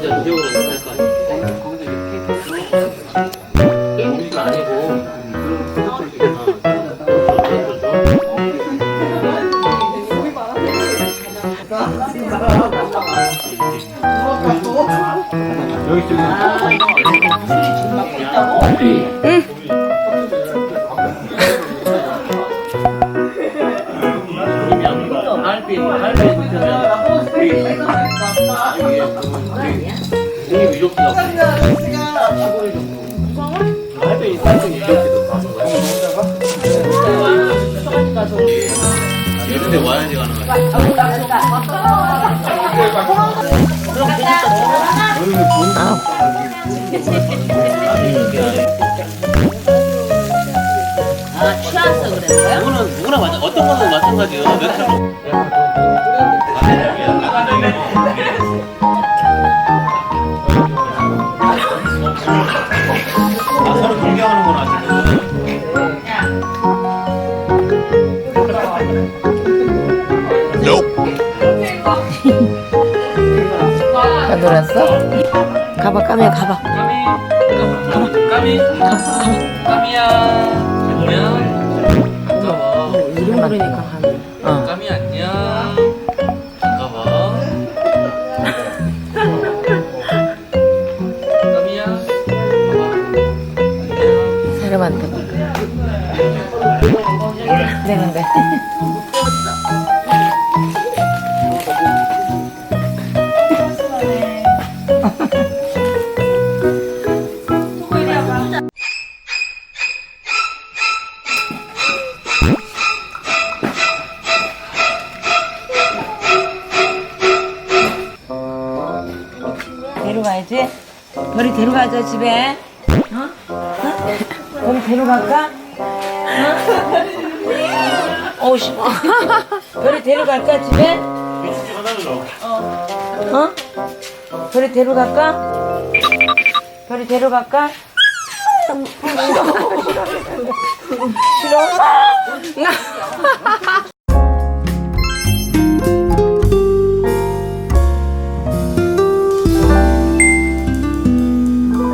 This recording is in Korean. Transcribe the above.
혼자 노력을 못할 거 아니에요. 거기서 이렇게 게임 우리가 아니고 그런 그런 걸 여기 지금 응. 할비 할비 아 취해서 거야? 누구는 누구나 마찬 어떤 거는 마찬가지예요. 몇 차로 아, 서로 존경하는 건 아니고 다 놀았어? 가봐 까미야 가봐 까미 까미 까미야 안녕 반가워 이름 부르니까 가네 어. 까미 안녕 안녕 사람한테 되는데 데려가야지. 별이 데려가자 집에. 어? 어? 별이 데려갈까? 어? 어우 씨. 별이 데려갈까 집에? 어? 별이 데려갈까? 별이 데려갈까? 싫어?